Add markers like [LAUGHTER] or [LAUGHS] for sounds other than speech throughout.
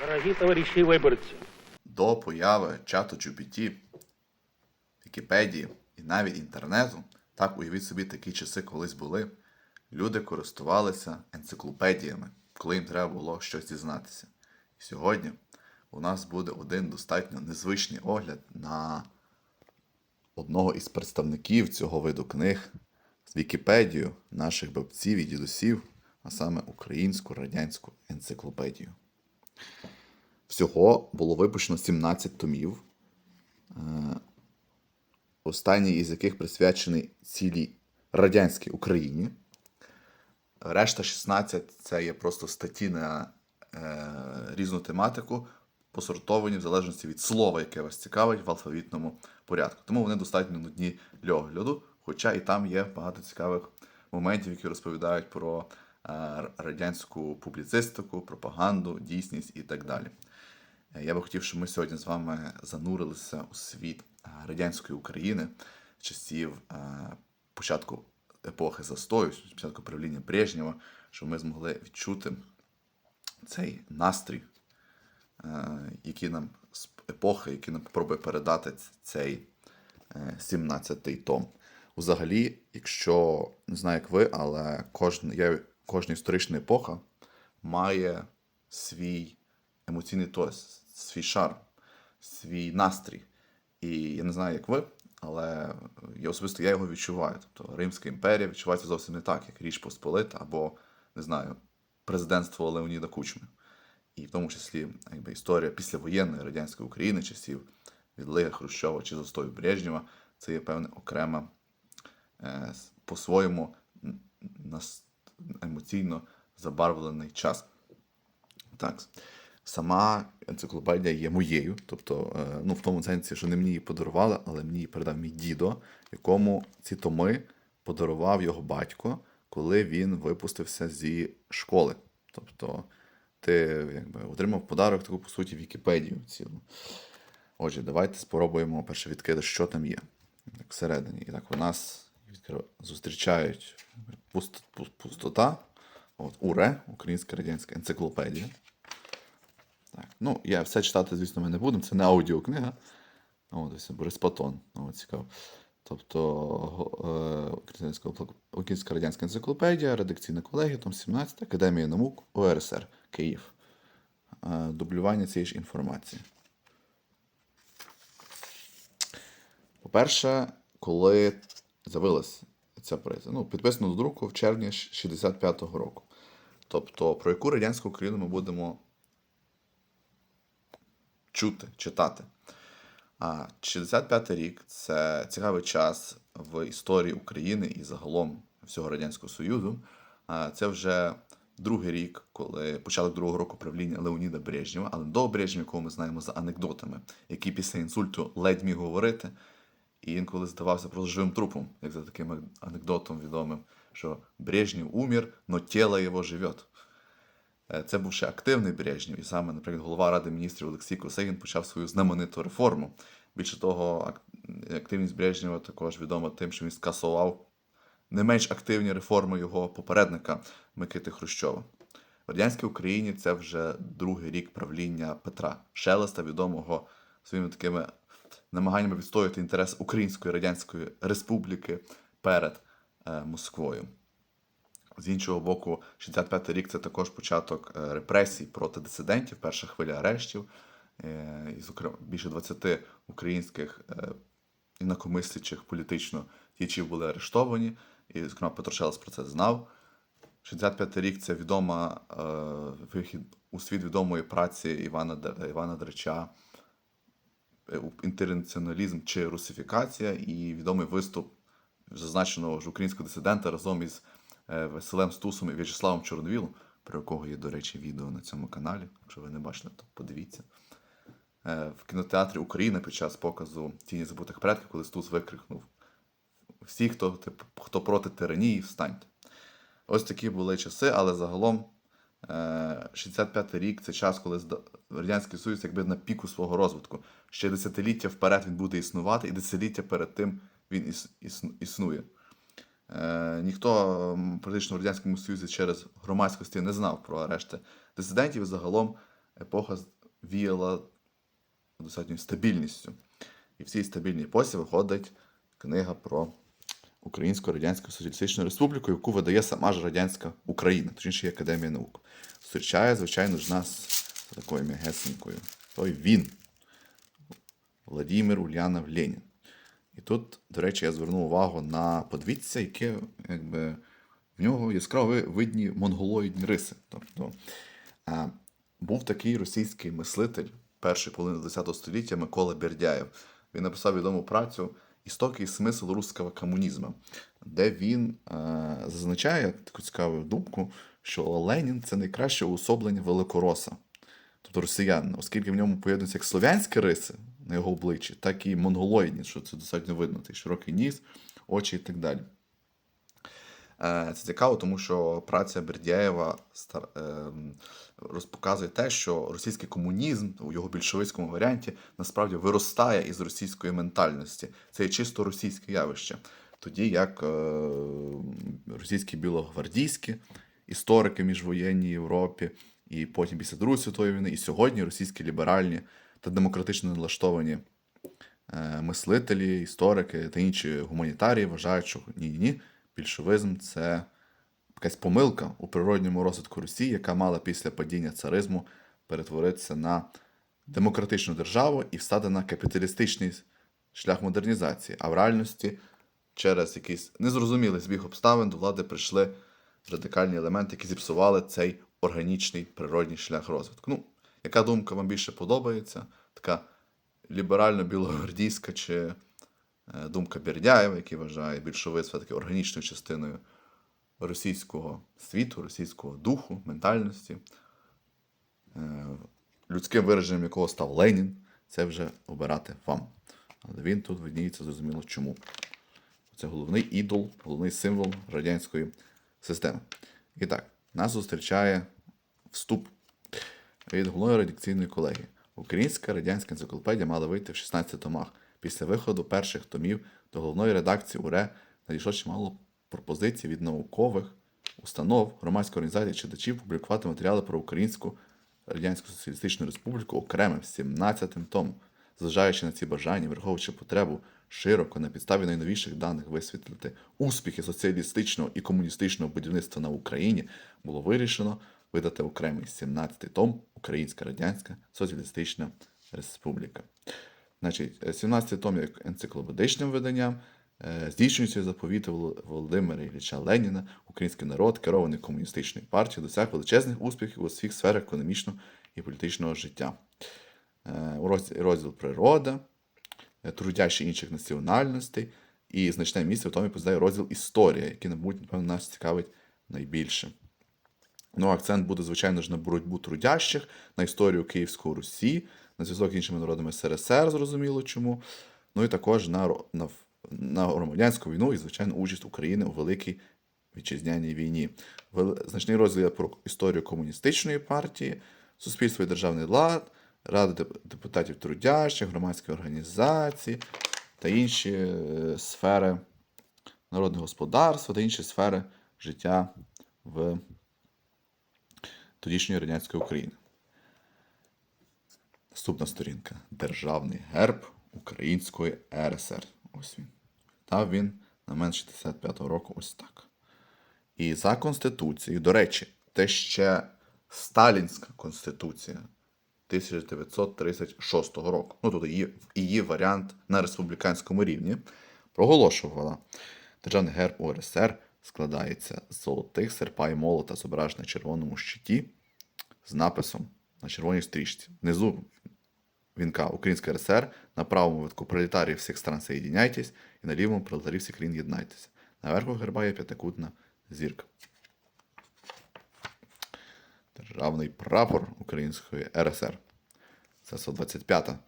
Дорогі товариші виборці, До появи чату GPT, Вікіпедії і навіть інтернету, так уявіть собі, такі часи колись були. Люди користувалися енциклопедіями, коли їм треба було щось дізнатися. І сьогодні у нас буде один достатньо незвичний огляд на одного із представників цього виду книг з Вікіпедію наших бабців і дідусів, а саме українську радянську енциклопедію. Всього було випущено 17 томів, е, останній із яких присвячений цілій радянській Україні. Решта 16 це є просто статті на е, різну тематику, посортовані в залежності від слова, яке вас цікавить в алфавітному порядку. Тому вони достатньо нудні для огляду, хоча і там є багато цікавих моментів, які розповідають про радянську публіцистику, пропаганду, дійсність і так далі. Е, Я би хотів, щоб ми сьогодні з вами занурилися у світ е, радянської України часів е, початку епохи застою, початку правління Брежнєва, щоб ми змогли відчути цей настрій, е, який нам з епохи, який нам пробує передати цей 17-й том. Взагалі, якщо не знаю, як ви, але кожна, я, кожна історична епоха має свій емоційний тос, свій шарм, свій настрій. І я не знаю, як ви, але я особисто я його відчуваю. Тобто Римська імперія відчувається зовсім не так, як Річ Посполита або, не знаю, президентство Леоніда Кучми. І в тому числі якби, історія післявоєнної радянської України, часів відлига Хрущова чи застою Брежнєва, це є певне окрема, е, по-своєму нас емоційно забарвлений час. Так. Сама енциклопедія є моєю, тобто, е, ну, в тому сенсі, що не мені її подарували, але мені її передав мій дідо, якому ці томи подарував його батько, коли він випустився зі школи. Тобто, ти якби, отримав подарок таку, по суті, Вікіпедію цілу. Отже, давайте спробуємо перше відкрити, що там є. Так, всередині. І так у нас зустрічають пуст- пу- пустота. От, УРЕ, Українська радянська енциклопедія. Так. Ну, я все читати, звісно, ми не будемо. Це не аудіокнига. От, ось Борис Патон. О, цікаво. Тобто е, Українська Українська радянська енциклопедія, редакційна колегія, том 17, Академія наук УРСР, Київ. Е, Дублювання цієї ж інформації. По-перше, коли з'явилася ця приза, ну, підписано до друку в червні 65-го року. Тобто, про яку радянську Україну ми будемо чути, читати. А 65-й рік це цікавий час в історії України і загалом всього Радянського Союзу. Це вже другий рік, коли початок другого року правління Леоніда Брежнєва, але до Брежнєва, якого ми знаємо за анекдотами, який після інсульту ледь міг говорити, і інколи здавався просто живим трупом, як за таким анекдотом відомим, що Брежнєв умер, но тіло його живет. Е, Це був ще активний Брежнєв, і саме, наприклад, голова Ради міністрів Олексій Косигін почав свою знамениту реформу. Більше того, активність Брежнєва також відома тим, що він скасував не менш активні реформи його попередника Микити Хрущова. В радянській Україні це вже другий рік правління Петра Шелеста, відомого своїми такими намаганнями відстояти інтерес Української Радянської Республіки перед е, Москвою. З іншого боку, 65-й рік це також початок е, репресій проти дисидентів, перша хвиля арештів. Е, І, зокрема, більше 20 українських інакомислячих політично діячів були арештовані. І, зокрема, Петро Шелес про це знав. 65-й рік це відома е, вихід у світ відомої праці Івана, Івана Дреча інтернаціоналізм чи русифікація, і відомий виступ зазначеного ж українського дисидента разом із е, Василем Стусом і В'ячеславом Чорновілом, про якого є, до речі, відео на цьому каналі. Якщо ви не бачили, то подивіться. Е, В кінотеатрі Україна під час показу Тіні забутих предків, коли Стус викрикнув: всі, хто, хто проти тиранії, встаньте. Ось такі були часи, але загалом е, 65-й рік це час, коли Радянський Союз якби на піку свого розвитку. Ще десятиліття вперед він буде існувати, і десятиліття перед тим він іс, іс- існує. Е, ніхто практично в Радянському Союзі через громадськості не знав про арешти дисидентів. Загалом епоха віяла достатньою стабільністю. І в цій стабільній епосі виходить книга про Українську Радянську Соціалістичну Республіку, яку видає сама ж Радянська Україна, точніше Академія наук. Зустрічає, звичайно ж, нас такою м'ягесенькою. Той він. Владимир Ульянов Ленін. І тут, до речі, я звернув увагу на подвідця, яке якби, в нього яскраво видні монголоїдні риси. Тобто а, був такий російський мислитель першої половини ХХ століття Микола Бердяєв. Він написав відому працю Істоки і смисл русского комунізму, де він е, зазначає таку цікаву думку, що Ленін це найкраще уособлення великороса, тобто росіянина, оскільки в ньому поєднуються як слов'янські риси на його обличчі, так і монголоїдні, що це достатньо видно, той широкий ніс, очі і так далі. Е, Це цікаво, тому що праця Бердяєва стар- ем, розпоказує те, що російський комунізм у його більшовицькому варіанті насправді виростає із російської ментальності. Це є чисто російське явище. Тоді як е, російські білогвардійські історики міжвоєнній Європі, і потім після Другої світової війни, і сьогодні російські ліберальні та демократично налаштовані е, мислителі, історики та інші гуманітарії вважають, що ні-ні, більшовизм це якась помилка у природньому розвитку Росії, яка мала після падіння царизму перетворитися на демократичну державу і встати на капіталістичний шлях модернізації. А в реальності через якийсь незрозумілий збіг обставин до влади прийшли радикальні елементи, які зіпсували цей органічний природній шлях розвитку. Ну, яка думка вам більше подобається? Така ліберально-білогвардійська чи е, думка Бердяєва, який вважає більшовицтво таки органічною частиною російського світу, російського духу, ментальності, е, людським вираженням якого став Ленін, це вже обирати вам. Але він тут видніється зрозуміло чому. Це головний ідол, головний символ радянської системи. І так, нас зустрічає вступ від головної редакційної колегії. Українська радянська енциклопедія мала вийти в 16 томах. Після виходу перших томів до головної редакції УРЕ надійшло чимало пропозицій від наукових установ, громадських організацій читачів публікувати матеріали про Українську Радянську Соціалістичну Республіку окремим 17 томом. Зважаючи на ці бажання, враховуючи потребу широко на підставі найновіших даних висвітлити успіхи соціалістичного і комуністичного будівництва на Україні, було вирішено видати окремий 17-й том Українська Радянська Соціалістична Республіка. Значить, 17-й том є енциклопедичним виданням, здійснюється заповіти Володимира Ілліча Леніна, український народ, керований комуністичною партією, досяг величезних успіхів у всіх сферах економічного і політичного життя. Е, розділ, природа, е, трудящі інших національностей, і значне місце в тому посідає розділ історія, який, напевно, нас цікавить найбільше. Ну, акцент буде, звичайно ж, на боротьбу трудящих, на історію Київської Русі, на зв'язок з іншими народами СРСР, зрозуміло чому. Ну і також на, на, на громадянську війну і, звичайно, участь України у Великій Вітчизняній війні. Значний розділ про історію комуністичної партії, суспільство і державний лад, ради депутатів трудящих, громадські організації та інші е, сфери народного господарства та інші сфери життя в тодішньої радянської України. Наступна сторінка. Державний герб Української РСР. Ось він. Та він на мен 65-го року ось так. І за Конституцією, до речі, те ще Сталінська Конституція 1936 року. Ну, тут її, її варіант на республіканському рівні проголошувала. Державний герб УРСР складається з золотих серпа і молота, зображених на червоному щиті з написом на червоній стрічці. Внизу вінка Українська РСР, на правому витку пролетарії всіх стран соєдиняйтесь, і на лівому пролетарії всіх країн єднайтеся. Наверху герба є п'ятикутна зірка. Державний прапор Української РСР. Це 125-та.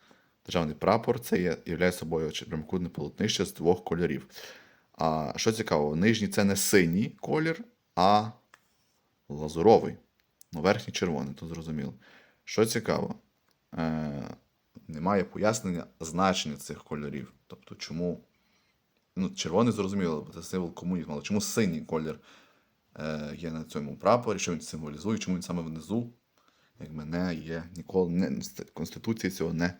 Державний прапор це є, являє собою прямокутне полотнище з двох кольорів. А що цікаво, нижній це не синій колір, а лазуровий. Ну, верхній червоний, то зрозуміло. Що цікаво, е, немає пояснення значення цих кольорів. Тобто, чому. Ну, червоний зрозуміло, бо це символ комунізму, але чому синій колір е, є на цьому прапорі, що він символізує, чому він саме внизу якби не є ніколи не Конституції цього не.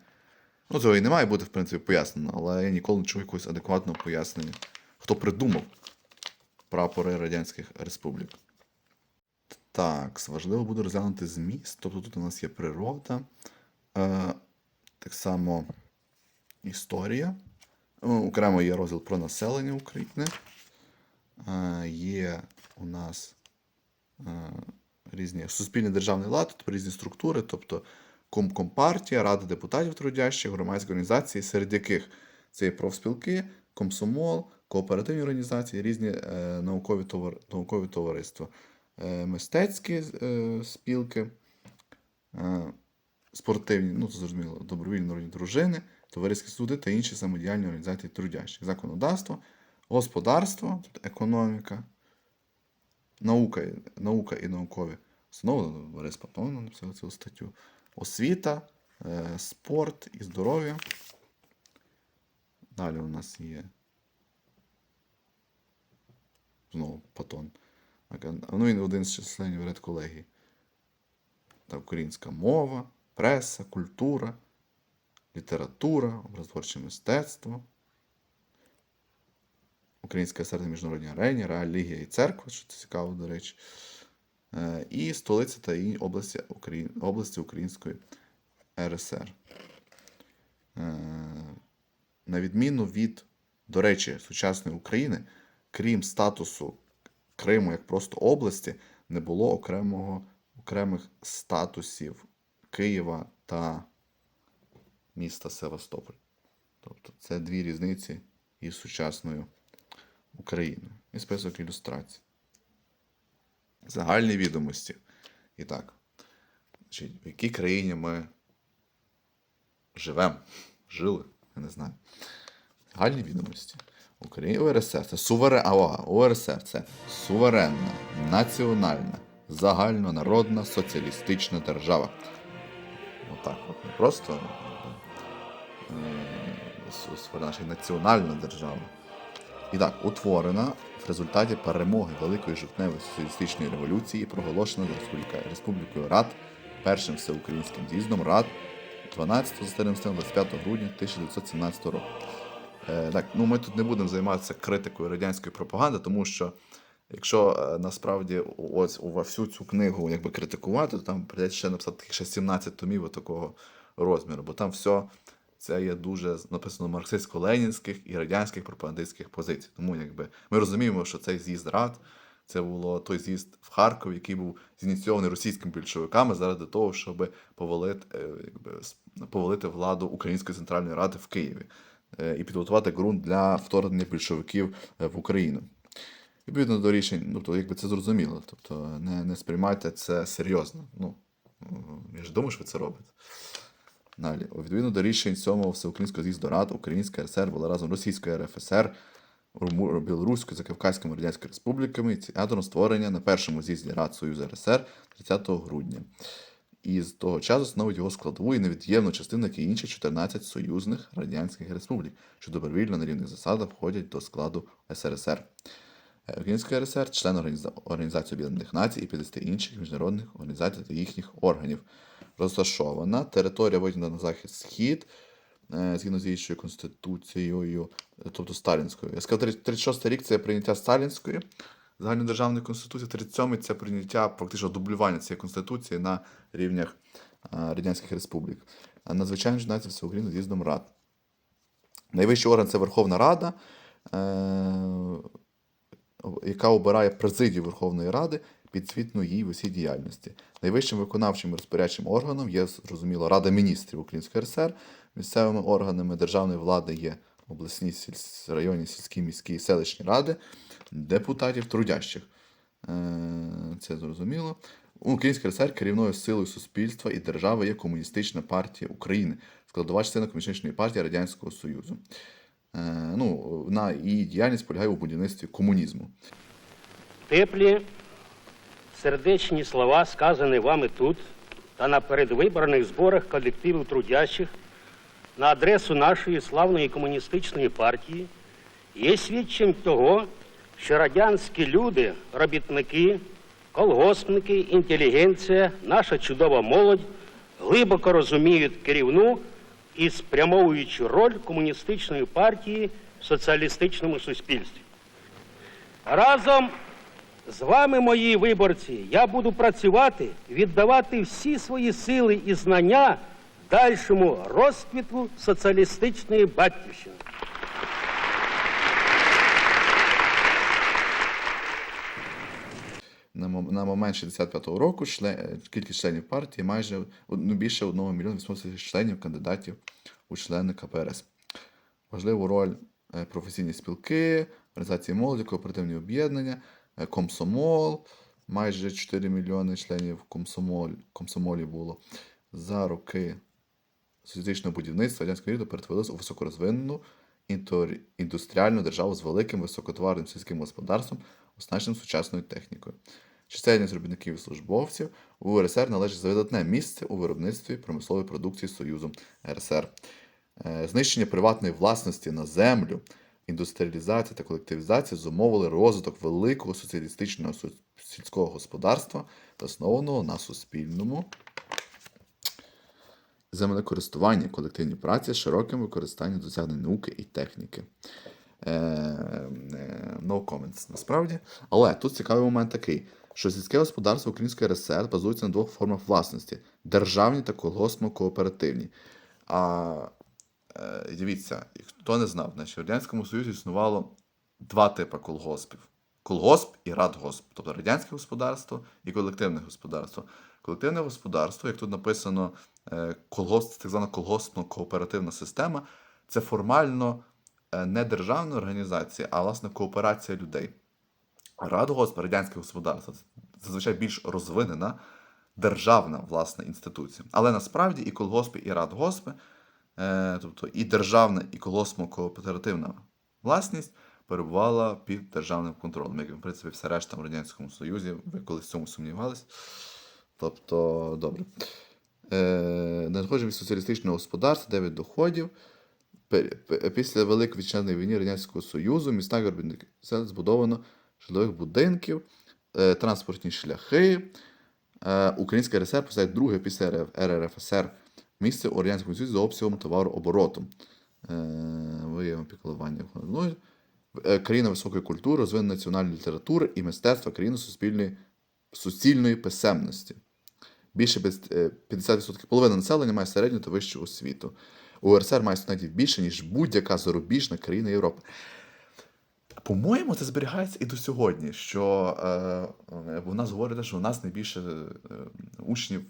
Ну, цього і не має бути, в принципі, пояснено, але я ніколи не чув якогось адекватного пояснення, хто придумав прапори Радянських Республік. Так, важливо буде розглянути зміст. Тобто тут у нас є природа, е, так само історія. Ну, Окремо є розділ про населення України. Є у нас різні суспільний державний лад, тобто різні структури, тобто ком- компартія, рада депутатів трудящих, громадські організації, серед яких це є профспілки, комсомол, кооперативні організації, різні е, наукові, товар, наукові товариства, е, мистецькі е, спілки, спортивні, ну це зрозуміло, добровільні народні дружини, товариські суди та інші самодіяльні організації трудящих, законодавство, господарство, тобто економіка, наука, наука і наукові установи, Борис Патон написав цю статтю, освіта, е, спорт і здоров'я. Далі у нас є знову Патон. Ну, він один з членів редколегії. Та українська мова, преса, культура, література, образотворче мистецтво, Українська серед міжнародній арені, релігія і церква, що це цікаво, до речі. Е, І столиця та області, Украї... області Української РСР. Е, На відміну від, до речі, сучасної України, крім статусу Криму як просто області, не було окремого, окремих статусів Києва та міста Севастополь. Тобто це дві різниці із сучасною Україною. І список ілюстрацій. Загальні відомості. І так. Значить, в якій країні ми живемо? Жили? Я не знаю. Загальні відомості. Україна УРСР це суверен... а, УРСР це суверенна, національна, загальнонародна соціалістична держава. Отак от. Не просто е, наша національна держава. І так, утворена в результаті перемоги Великої жовтневої соціалістичної революції, і проголошена Республіка, Республікою Рад першим всеукраїнським з'їздом Рад 12 25 грудня 1917 року. Е, так, ну ми тут не будемо займатися критикою радянської пропаганди, тому що якщо е, насправді ось у всю цю книгу якби критикувати, то там прийдеться ще написати таких ще 17 томів такого розміру, бо там все це є дуже написано марксистсько-ленінських і радянських пропагандистських позицій. Тому якби ми розуміємо, що цей з'їзд рад. Це було той з'їзд в Харкові, який був зініційований російськими більшовиками заради того, щоб повалити, е, якби, повалити владу Української центральної ради в Києві е, і підготувати ґрунт для вторгнення більшовиків в Україну. Відповідно до рішень, ну то якби це зрозуміло. Тобто не, не сприймайте це серйозно. Ну, м, я ж думаю, що ви це робите. Далі, відповідно до рішень 7-го Всеукраїнського з'їзду Рад, Українська РСР була разом Російською РФСР, Білоруською, Закавказькими Радянськими Республіками ініціатором створення на першому з'їзді Рад Союзу РСР 30 грудня. І з того часу становить його складову і невід'ємну частину, як і інші 14 союзних радянських республік, що добровільно на рівних засадах входять до складу СРСР. Е, Українська РСР член Організації Об'єднаних Націй і 50 інших міжнародних організацій та їхніх органів. Розташована територія виділена на захід схід е, згідно з іншою конституцією, тобто Сталінською. Я сказав, 36 рік це прийняття Сталінської загальнодержавної конституції, 37-й це прийняття фактично дублювання цієї конституції на рівнях е, радянських республік. Надзвичайно починається всеукраїнським з'їздом рад. Найвищий орган це Верховна Рада. Яка обирає президію Верховної Ради підзвітну їй в усій діяльності. Найвищим виконавчим розпорядчим органом є, зрозуміло, Рада міністрів Української РСР. Місцевими органами державної влади є обласні, районні, сільські, міські селищні ради, депутатів трудящих. Е, Це зрозуміло. Українська РСР керівною силою суспільства і держави є Комуністична партія України, складова частина Комуністичної партії Радянського Союзу. Е, Ну, на її діяльність полягає у будівництві комунізму. Теплі, сердечні слова, сказані вами тут та на передвиборних зборах колективів трудящих на адресу нашої славної комуністичної партії, є свідченням того, що радянські люди, робітники, колгоспники, інтелігенція, наша чудова молодь глибоко розуміють керівну і спрямовуючу роль комуністичної партії в соціалістичному суспільстві. Разом з вами, мої виборці, я буду працювати, віддавати всі свої сили і знання дальшому розквіту соціалістичної батьківщини. На, момент 65-го року член, е, кількість членів партії майже ну, більше 1 мільйона 800 тисяч членів кандидатів у члени КПРС. Важливу роль е, професійні спілки, організації молоді, кооперативні об'єднання, е, комсомол. Майже 4 мільйони членів комсомоль, комсомолі було. За роки соціалістичного будівництва радянського рівня перетворилася у високорозвинену індустріальну державу з великим високотоварним сільським господарством, оснащеним сучасною технікою. Чисельність робітників і службовців у УРСР належить за видатне місце у виробництві промислової продукції Союзу РСР. Е, Знищення приватної власності на землю, індустріалізація та колективізація зумовили розвиток великого соціалістичного сільського господарства, заснованого на суспільному землекористування, колективній праці широким використанням досягнень науки і техніки. Е, е, no comments, насправді. Але тут цікавий момент такий, що сільське господарство Української РСР базується на двох формах власності: державні та колгоспно-кооперативні. А е, дивіться, хто не знав, значить, в Радянському Союзі існувало два типи колгоспів: колгосп і радгосп, тобто радянське господарство і колективне господарство. Колективне господарство, як тут написано, е, колгосп, так звана колгоспно-кооперативна система, це формально е, не державна організація, а власне кооперація людей. Радгосп, радянське господарство, це зазвичай більш розвинена державна власне інституція. Але насправді і колгоспи, і радгоспи, е, тобто і державна, і колгоспно-кооперативна власність перебувала під державним контролем, як в принципі все решта в Радянському Союзі, ви колись в цьому сумнівались. Тобто, добре. Е, надходження соціалістичного господарства, де від доходів. Пе- пе- Після Великої Вітчизняної війни Радянського Союзу міста сел збудовано житлових будинків, е, транспортні шляхи. Е, Українська РСР посадить друге після РФ РРФСР місце у Радянському Союзі за обсягом товарообороту. Е, Виявимо піклування. Країна високої культури, розвинення національної літератури і мистецтва, країна суспільної, суцільної писемності. Більше без е, 50% половина населення має середню та вищу освіту. УРСР має студентів більше, ніж будь-яка зарубіжна країна Європи. По-моєму, це зберігається і до сьогодні, що е, е, у нас говорять, що у нас найбільше е, учнів,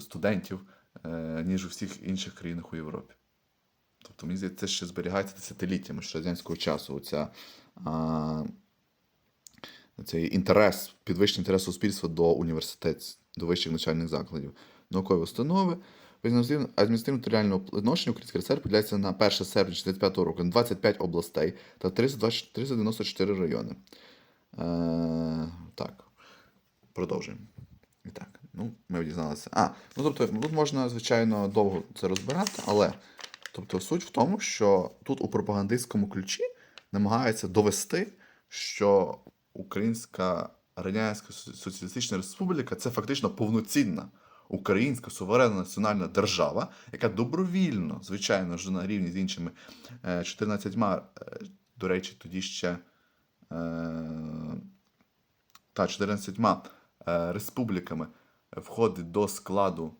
студентів, е, ніж у всіх інших країнах у Європі. Тобто, мені здається, це ще зберігається десятиліттями ще радянського часу. Оця, а, цей інтерес, підвищений інтерес суспільства до університетів, до вищих навчальних закладів, наукові установи. Адміністративно-територіального відношення Українська РСР поділяється на 1 серпня 1945 року на 25 областей та 394 райони. Е, так, продовжуємо. І так, ну, ми дізналися. А, ну тобто, тут можна, звичайно, довго це розбирати, але тобто, суть в тому, що тут у пропагандистському ключі намагаються довести, що Українська Радянська Соціалістична Республіка це фактично повноцінна українська суверенна національна держава, яка добровільно, звичайно ж, на рівні з іншими е, 14, е, до речі, тоді ще е, та 14 е, республіками входить до складу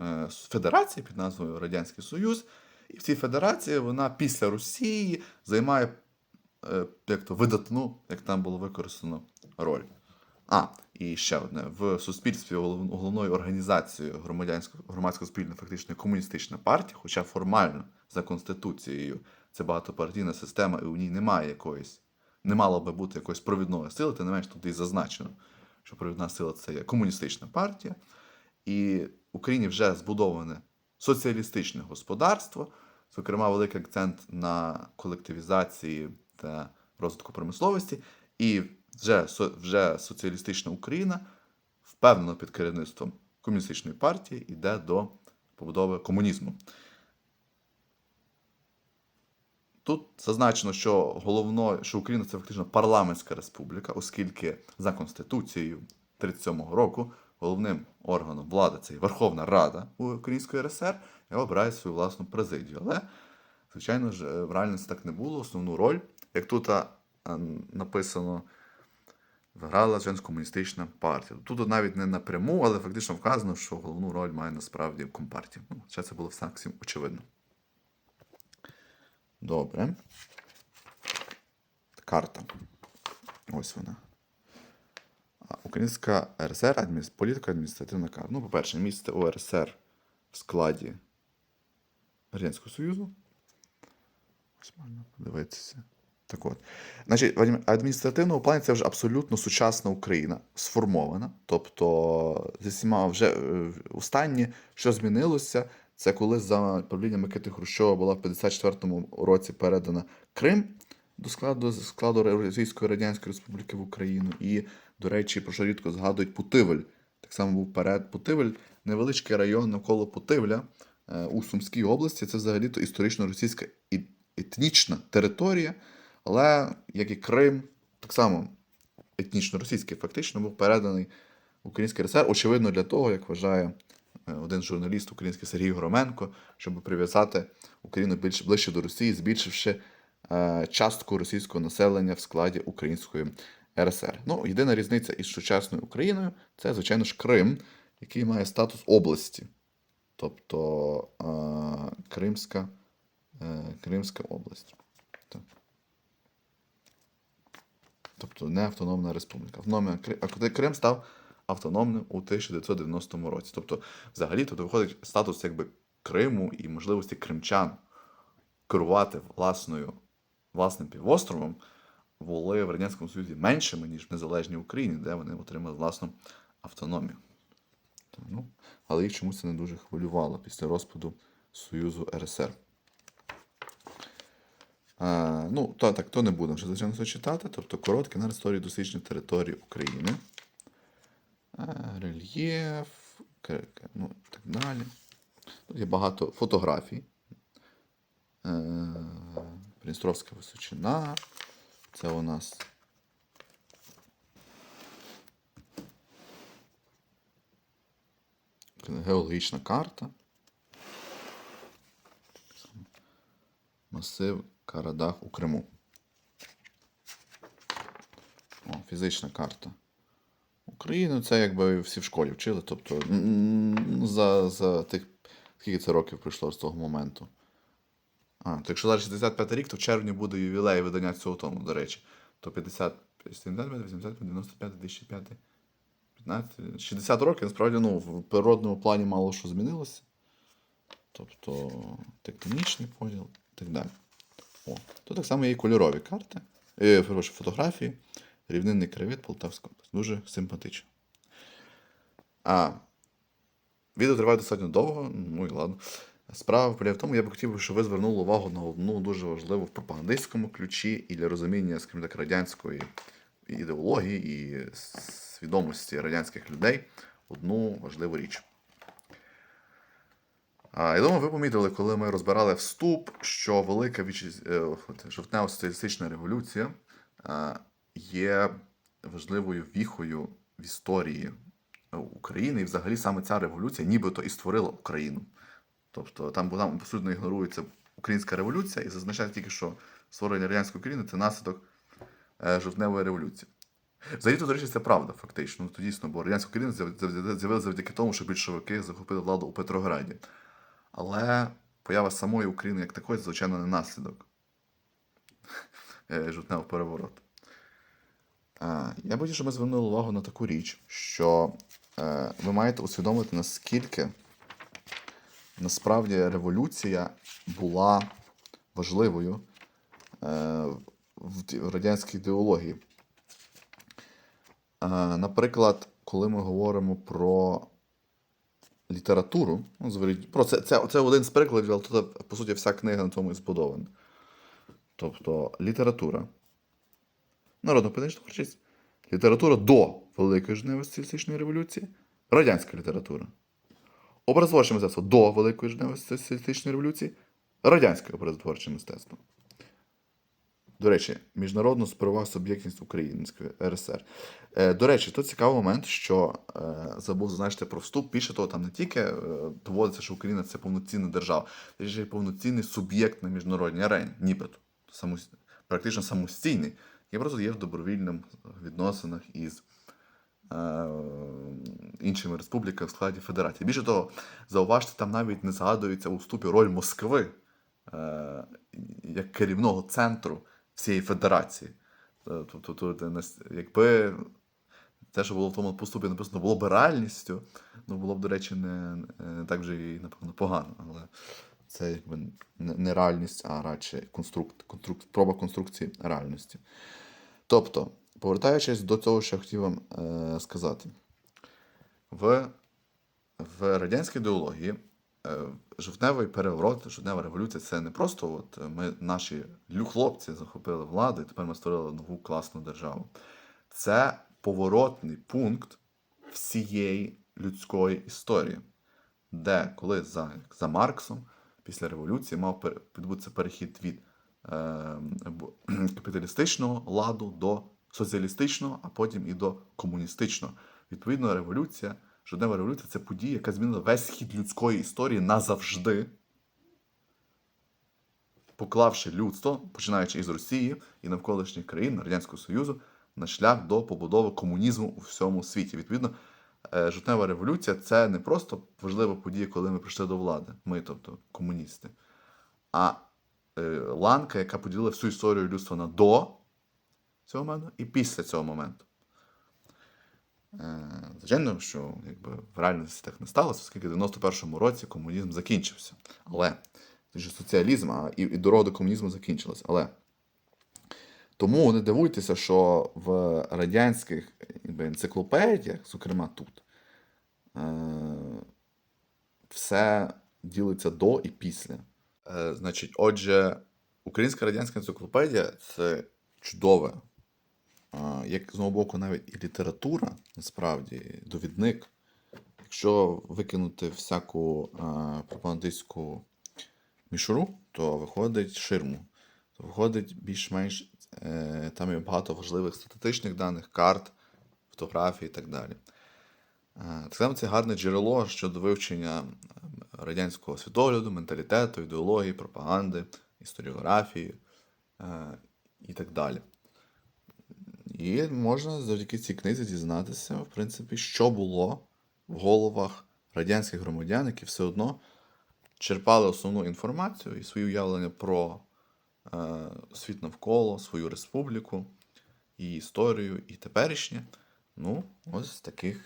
е, федерації під назвою Радянський Союз. І в цій федерації вона після Росії займає е, як то видатну, як там було використано, роль. А, і ще одне: в суспільстві головною організацією громадянсько- громадсько спільно фактично комуністична партія, хоча формально за конституцією це багатопартійна система, і у ній немає якоїсь, не мало би бути якоїсь провідної сили, тим не менш тут і зазначено, що провідна сила це є комуністична партія, і в Україні вже збудоване соціалістичне господарство, зокрема, великий акцент на колективізації та розвитку промисловості, і вже, вже соціалістична Україна впевнено під керівництвом комуністичної партії йде до побудови комунізму. Тут зазначено, що головно, що Україна це фактично парламентська республіка, оскільки за Конституцією 1937 року головним органом влади це Верховна Рада Української РСР, і обирає свою власну президію. Але, звичайно ж, е, в реальності так не було. Основну роль, як тут написано, виграла Радянська комуністична партія. Тут навіть не напряму, але фактично вказано, що головну роль має насправді компартія. Ну, ще це було все всім очевидно. Добре. Карта. Ось вона. Українська РСР, політика адміністративна карта. Ну, по-перше, місце УРСР в складі Радянського Союзу. Ось можна подивитися. Так от. Значить, в адмі- адміністративному плані це вже абсолютно сучасна Україна, сформована. Тобто, зі всіма вже е, останнє, що змінилося, це коли за правління Микити Хрущова була в 54-му році передана Крим до складу, складу Російської Радянської Республіки в Україну. І, до речі, про що рідко згадують Путивль. Так само був перед Путивль, невеличкий район навколо Путивля е, у Сумській області. Це взагалі-то історично російська етнічна територія, але як і Крим, так само етнічно російський, фактично був переданий Український РСР, очевидно, для того, як вважає е, один журналіст український Сергій Громенко, щоб прив'язати Україну більш ближче до Росії, збільшивши е, частку російського населення в складі Української РСР. Ну, єдина різниця із сучасною Україною це, звичайно ж, Крим, який має статус області. Тобто е, Кримська, Кримська область. Так. Тобто не автономна республіка. А коли Крим став автономним у 1990 році. Тобто, взагалі, тут виходить статус якби Криму і можливості кримчан керувати власною, власним півостровом були в Радянському Союзі меншими, ніж в незалежній Україні, де вони отримали власну автономію. Ну, але їх чомусь це не дуже хвилювало після розпаду Союзу РСР. Ну, то, так, то не будемо вже звичайно це читати. Тобто коротке на історії дослідження території України. Рельєф, ну, і так далі. Тут є багато фотографій. Е, Придністровська височина. Це у нас. Геологічна карта. Масив Карадах у Криму. О, фізична карта. України це якби всі в школі вчили. Тобто за, за тих, скільки це років пройшло з того моменту. А, то якщо зараз 65 рік, то в червні буде ювілей видання цього тому, до речі. То 50, 75, 85, 95, 2005, 15, 60 років, насправді, ну, в природному плані мало що змінилося. Тобто тектонічний поділ і так далі. О, тут так само є і кольорові карти, е, фотографії, рівнинний краєвид Полтавська область. Дуже симпатично. А, відео триває достатньо довго, ну і ладно. Справа полягає в тому, я б хотів, щоб ви звернули увагу на одну дуже важливу в пропагандистському ключі і для розуміння, скажімо так, радянської ідеології і свідомості радянських людей одну важливу річ. Я думаю, ви помітили, коли ми розбирали вступ, що велика вітчиз... е, жовтнева соціалістична революція е, є важливою віхою в історії України, і взагалі саме ця революція нібито і створила Україну. Тобто там, там абсолютно ігнорується українська революція і зазначається тільки, що створення радянської України це наслідок е, жовтневої революції. Взагалі, до речі, це правда, фактично. Ну, то дійсно, бо радянська Україна з'яв- з'яв- з'явилася завдяки тому, що більшовики захопили владу у Петрограді. Але поява самої України як такої, звичайно, не наслідок жовтневого [LAUGHS] перевороту. Я б хотів, щоб ми звернули увагу на таку річ, що е, ви маєте усвідомити, наскільки насправді революція була важливою е, в радянській ідеології. Е, Наприклад, коли ми говоримо про літературу, ну, про це, це, це один з прикладів, але тут, по суті, вся книга на тому і збудована. Тобто література. Народно-політична творчість. Література до Великої Женевої соціалістичної революції, радянська література. Образотворче мистецтво до Великої Женевої соціалістичної революції, радянське образотворче мистецтво. До речі, міжнародну справа суб'єктність Української РСР. Е, До речі, тут цікавий момент, що е, забув зазначити про вступ. Більше того, там не тільки е, доводиться, що Україна це повноцінна держава, це й повноцінний суб'єкт на міжнародній арені, нібито самос... практично самостійний, який просто є в добровільних відносинах із іншими республіками в складі федерації. Більше того, зауважте, там навіть не згадується у вступі роль Москви е, як керівного центру всієї федерації. Е, Тобто, якби те, що було в тому поступі написано, було б реальністю, ну було б, до речі, не, не так вже і, напевно, погано. Але це якби не, не реальність, а радше конструкт, конструкт, проба конструкції реальності. Тобто, повертаючись до того, що я хотів вам е, сказати, в, в радянській ідеології е, жовтневий переворот, жовтнева революція це не просто от ми, наші хлопці захопили владу, і тепер ми створили нову класну державу. Це поворотний пункт всієї людської історії, де коли за, за Марксом після революції мав відбутися перехід від е, [CLEARS THROAT] капіталістичного ладу до соціалістичного, а потім і до комуністичного. Відповідно, революція, жоднева революція це подія, яка змінила весь хід людської історії назавжди, поклавши людство, починаючи із Росії і навколишніх країн Радянського Союзу, на шлях до побудови комунізму у всьому світі. Відповідно, е, жовтнева революція це не просто важлива подія, коли ми прийшли до влади, ми, тобто комуністи, а е, ланка, яка поділила всю історію людства на до цього моменту і після цього моменту. Е, Звичайно, що якби, в реальності так не сталося, оскільки в 91-му році комунізм закінчився. Але це соціалізм, а і, і дорога до комунізму закінчилась. Але тому не дивуйтеся, що в радянських якби, енциклопедіях, зокрема тут, е, все ділиться до і після. Е, значить, отже, Українська радянська енциклопедія це чудове. Як з одного боку, навіть і література, насправді, довідник. Якщо викинути всяку пропагандистську мішуру, то виходить ширму. То виходить більш-менш е, там є багато важливих статистичних даних, карт, фотографій і так далі. Так само це гарне джерело щодо вивчення радянського світогляду, менталітету, ідеології, пропаганди, історіографії е, і так далі. І можна завдяки цій книзі дізнатися, в принципі, що було в головах радянських громадян, які все одно черпали основну інформацію і свої уявлення про е, світ навколо, свою республіку, її історію і теперішнє. Ну, ось з таких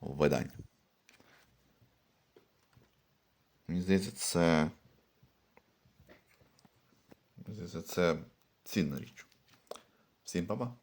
видань. Мені здається, це. Мені здається, це цінна річ. Всім па-па.